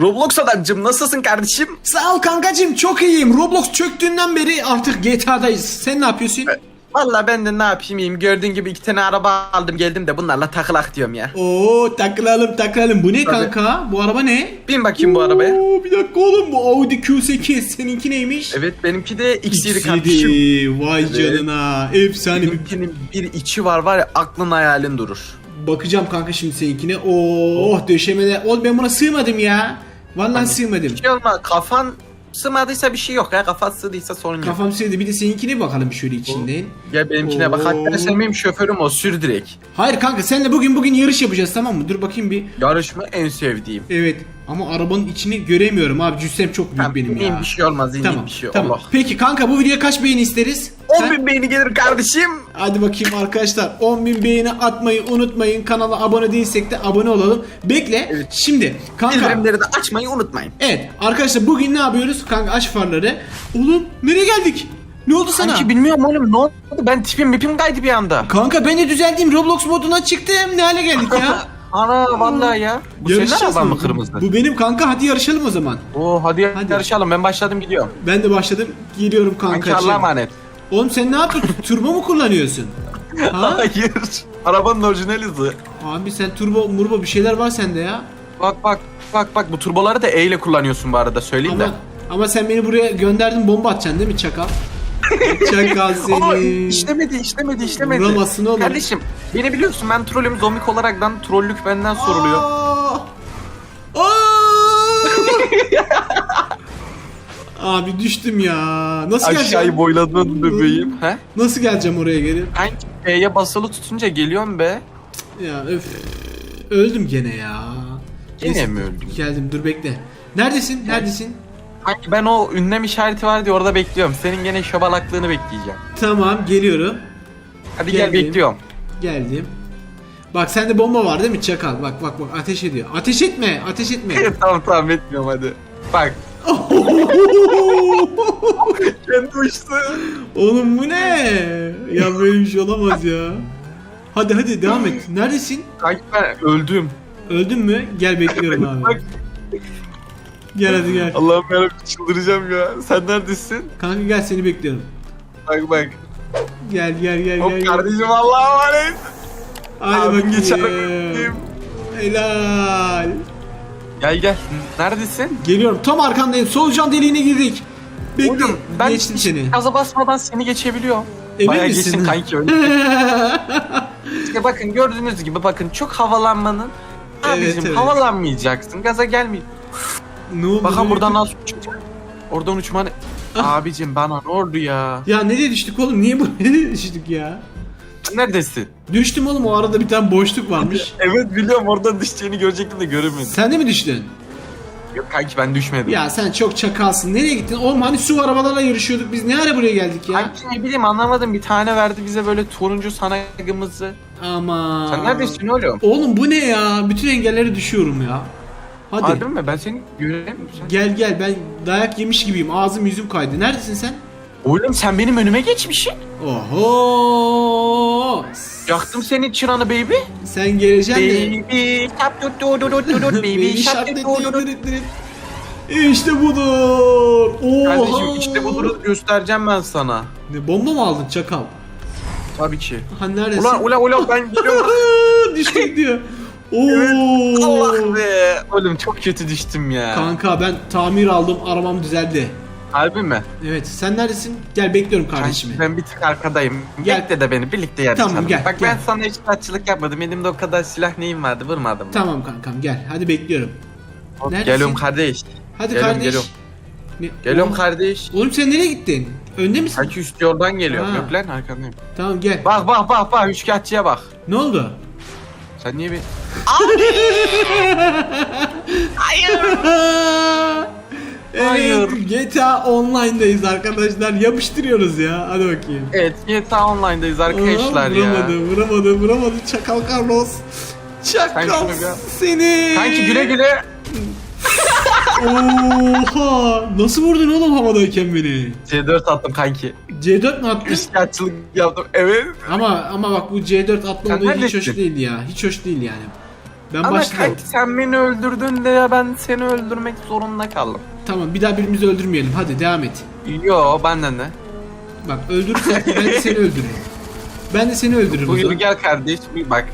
Roblox adamcım nasılsın kardeşim? Sağ ol kankacım çok iyiyim. Roblox çöktüğünden beri artık GTA'dayız. Sen ne yapıyorsun? Valla ben de ne yapayım iyiyim. Gördüğün gibi iki tane araba aldım geldim de bunlarla takılak diyorum ya. Oo takılalım takılalım. Bu ne Tabii. kanka? Bu araba ne? Bin bakayım bu arabaya. Oo, bir dakika oğlum bu Audi Q8 seninki neymiş? Evet benimki de X7 kardeşim. X7 vay Evet. canına. Efsane Benimkinin bir içi var var ya aklın hayalin durur. bakacağım kanka şimdi seninkine. Oo döşemede. Oğlum ben buna sığmadım ya. Vallahi Hani sığmadım. Bir şey olma kafan sığmadıysa bir şey yok ya kafan sığdıysa sorun yok. Kafam sığdı. Bir de seninkine bakalım şöyle içinden. Gel benimkine bak hatta Oo. sen benim şoförüm o sür direkt. Hayır kanka senle bugün bugün yarış yapacağız tamam mı? Dur bakayım bir. Yarışma en sevdiğim. Evet ama arabanın içini göremiyorum abi. Cüssem çok büyük Tamam, benim ya. bir şey olmaz Tamam bir şey tamam. Allah. Peki kanka bu videoya kaç beğeni isteriz? 10 Ha? bin beğeni gelir kardeşim. Hadi bakayım arkadaşlar 10.000 beğeni atmayı unutmayın. Kanala abone değilsek de abone olalım. Bekle. Evet. Şimdi kanka. Bildirimleri de açmayı unutmayın. Evet arkadaşlar bugün ne yapıyoruz? Kanka aç farları. Oğlum nereye geldik? Ne oldu sana? Sanki bilmiyorum oğlum ne oldu ben tipim mipim kaydı bir anda. Kanka ben de düzeldim. Roblox moduna çıktım. Ne hale geldik ya? Ana vallahi ya. Bu senin araban mı? mı kırmızı? Bu benim kanka. Hadi yarışalım o zaman. Oo hadi, Hadi. yarışalım ben başladım gidiyorum. Ben de başladım. Geliyorum Kanki Allah'a kankacığım. emanet. Oğlum sen ne yapıyorsun? Turbo mu kullanıyorsun? Ha? Hayır. Arabanın orijinalizi. Abi sen turbo murbo bir şeyler var sende ya. Bak bak bak bak bu turboları da E ile kullanıyorsun bu arada söyleyeyim Ama, de. ama sen beni buraya gönderdin bomba atacaksın değil mi çakal? çakal Ama seni. işlemedi işlemedi işlemedi. Vuramazsın oğlum. Kardeşim beni biliyorsun ben trollüm zomik olaraktan trollük benden soruluyor. Aa! Abi düştüm ya. Nasıl Aşağıyı geleceğim? boyladın bebeğim. He? Nasıl geleceğim oraya geri? Kanki E'ye basılı tutunca geliyorum be. Ya öf. Öldüm gene ya. Gene Neyse, mi öldün? Geldim dur bekle. Neredesin? Neredesin? Kanki ben o ünlem işareti var diye orada bekliyorum. Senin gene şabalaklığını bekleyeceğim. Tamam geliyorum. Hadi gel Geldim. bekliyorum. Geldim. Bak sende bomba var değil mi çakal? Bak bak bak ateş ediyor. Ateş etme, ateş etme. tamam tamam etmiyorum hadi. Bak. Kendi uçtu. Oğlum bu ne? Ya böyle bir şey olamaz ya. Hadi hadi devam et. Neredesin? Kanki ben öldüm. Öldün mü? Gel bekliyorum abi. Gel hadi gel. Allah'ım yarabbim çıldıracağım ya. Sen neredesin? Kanka gel seni bekliyorum. Bak bak. Gel gel gel Hop gel. kardeşim Allah'a emanet. Hadi geçer bakayım. bakayım. Helal. Gel gel. Neredesin? Geliyorum. Tam arkandayım. Solucan deliğine girdik. Bekle. Oğlum ben Geçtim seni. gaza basmadan seni geçebiliyorum. Emin Bayağı misin? geçtin kanki öyle. İşte bakın gördüğünüz gibi bakın çok havalanmanın Evet, Abicim evet. havalanmayacaksın gaza gelmeyeceksin. ne oldu? Bakın buradan nasıl uçacak? Oradan uçmanı... Abicim bana ne oldu ya? Ya nereye düştük oğlum? Niye buraya düştük ya? Neredesin? Düştüm oğlum o arada bir tane boşluk varmış. Evet biliyorum oradan düşeceğini görecektim de göremedim. Sen de mi düştün? Yok kanki ben düşmedim. Ya sen çok çakalsın. Nereye gittin? Oğlum hani su arabalarla yarışıyorduk. Biz ne ara buraya geldik ya? Kanki ne bileyim anlamadım bir tane verdi bize böyle turuncu sanagımızı. Ama. Sen neredesin oğlum? Oğlum bu ne ya? Bütün engellere düşüyorum ya. Hadi. Harbi mi? Ben seni göremiyorum. Gel gel ben dayak yemiş gibiyim. Ağzım yüzüm kaydı. Neredesin sen? Oğlum sen benim önüme geçmişsin. Oho! Yaktım senin çıranı baby. Sen geleceksin de. Baby şap tut tut tut tut baby şap tut tut tut. İşte budur. Oha. Kardeşim işte bunu göstereceğim ben sana. Ne bomba mı aldın çakal? Tabii ki. Ha neredesin? Ulan ulan ulan ben geliyorum. Düştük diyor. Oo. Allah be. Oğlum çok kötü düştüm ya. Kanka ben tamir aldım arabam düzeldi. Harbi mi? Evet sen neredesin? Gel bekliyorum kardeşimi. ben bir tık arkadayım. Gel. Bekle de beni birlikte yarışalım. Tamam, gel, Bak gel. ben sana hiç açılık yapmadım. Elimde o kadar silah neyim vardı vurmadım. Tamam kankam gel hadi bekliyorum. Hop, Neredesin? Geliyorum kardeş. Hadi Geliyorum, kardeş. geliyorum. Ne- Geliyorum Oğlum- kardeş. Oğlum sen nereye gittin? Önde misin? Kanki üst yoldan geliyorum. Ha. Yok lan arkandayım. Tamam gel. Bak bak bak bak üçkağıtçıya bak. Ne oldu? Sen niye bir... evet, Hayır. GTA Online'dayız arkadaşlar. Yapıştırıyoruz ya. Hadi bakayım. Evet GTA Online'dayız arkadaşlar Aa, ya. Vuramadı, vuramadı, vuramadı. Çakal Carlos. Çakal şunu bir al. seni. Kanki güle güle. Oha! Nasıl vurdun oğlum havadayken beni? C4 attım kanki. C4 mi attın? Üçkağıtçılık yaptım. Evet. ama ama bak bu C4 atlı Sen hiç hoş değil ya. Hiç hoş değil yani. Ben Ama kanki sen beni öldürdün de ben seni öldürmek zorunda kaldım. Tamam bir daha birbirimizi öldürmeyelim. Hadi devam et. Yo benden de. Bak öldürürsen ben de seni öldürürüm. Ben de seni öldürürüm o Buyur zaman. gel kardeş bir bak.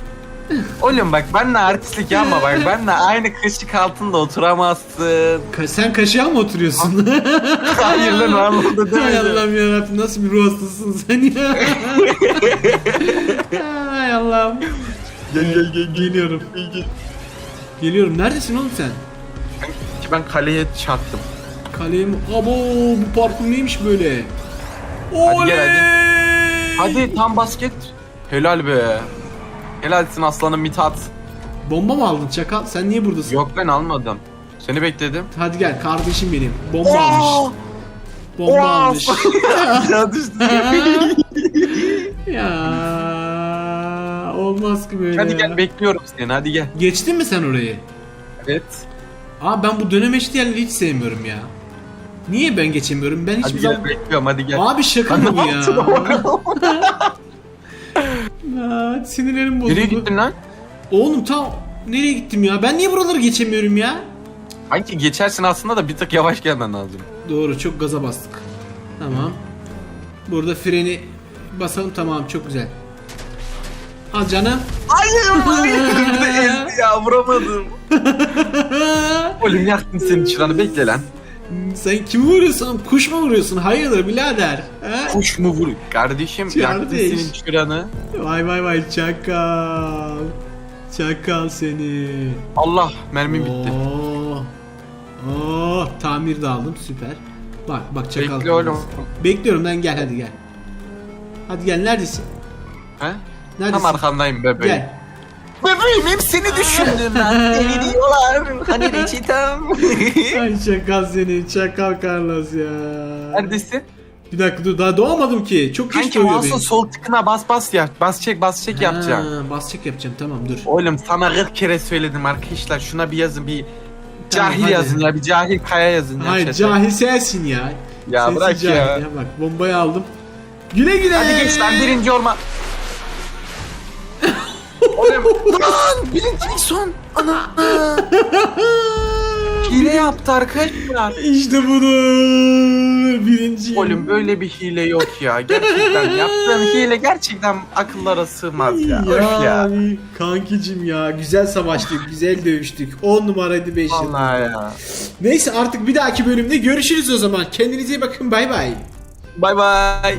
Oğlum bak benle artistlik yapma bak benle aynı kaşık altında oturamazsın. Ka- sen kaşığa mı oturuyorsun? Hayır lan o anlamda Hay demedim. Allah'ım yarabbim nasıl bir ruh hastasısın sen ya. Hay Allah'ım. Gel gel gel gel. Geliyorum. gel. Geliyorum. Neredesin oğlum sen? Ki ben kaleye çarptım. Kaleye mi? Abo bu parkur neymiş böyle? Hadi gel, Oley! Hadi tam basket. Helal be. Helalsin aslanım Mithat. Bomba mı aldın çakal? Sen niye buradasın? Yok ben almadım. Seni bekledim. Hadi gel kardeşim benim. Bomba almış. Bomba Oo! almış. ya düştü. ya ki böyle Hadi ya. gel bekliyorum seni hadi gel. Geçtin mi sen orayı? Evet. Aa ben bu dönemeçli yerleri hiç sevmiyorum ya. Niye ben geçemiyorum? Ben Hadi hiçbir gel zaman... bekliyorum hadi gel. Abi şaka mı bu ya? Aa, sinirlerim bozuldu. Nereye gittin lan? Oğlum tam nereye gittim ya? Ben niye buraları geçemiyorum ya? Sanki geçersin aslında da bir tık yavaş gelmen lazım. Doğru çok gaza bastık. Tamam. Burada freni basalım tamam çok güzel. Al canım. Hayır ezdi ya vuramadım. Oğlum yaktın senin çıranı bekle lan. Sen kimi vuruyorsun? Kuş mu vuruyorsun? Hayırdır birader? He? Kuş mu vur? Kardeşim yaktın Kardeş. senin çıranı. Vay vay vay çakal. Çakal seni. Allah mermim bitti. Oo. Oo, tamir de aldım süper. Bak bak çakal. Bekle oğlum. Bekliyorum lan gel hadi gel. Hadi gel neredesin? He? Neredesin? Tam arkandayım bebeğim. Gel. Bebeğim hep seni düşündüm ben. Seni diyorlar. Hani reçetem. Ay çakal seni çakal Carlos ya. Neredesin? Bir dakika dur daha doğamadım ki. Çok geç Kanki doğuyor mouse'un benim. sol tıkına bas bas yap. Bas çek bas çek yapacağım. Ha, bas çek yapacağım tamam dur. Oğlum sana 40 kere söyledim arkadaşlar. Şuna bir yazın bir Tamam, cahil hadi. yazın ya. Bir cahil kaya yazın ya. Hayır chat'e. cahil sensin ya. Ya Sensin bırak cahil ya. Bak bombayı aldım. Güle güle. Hadi geç lan birinci orman. Oğlum lan birinci son. Ana. Hile yaptı arkadaşlar. İşte budur. Birinci. Oğlum böyle bir hile yok ya. Gerçekten yaptığın hile gerçekten akıllara sığmaz ya. Öf ya. abi, Kankicim ya güzel savaştık, güzel dövüştük. 10 numaraydı 5 yıl. Vallahi ya. Neyse artık bir dahaki bölümde görüşürüz o zaman. Kendinize iyi bakın bay bay. Bay bay.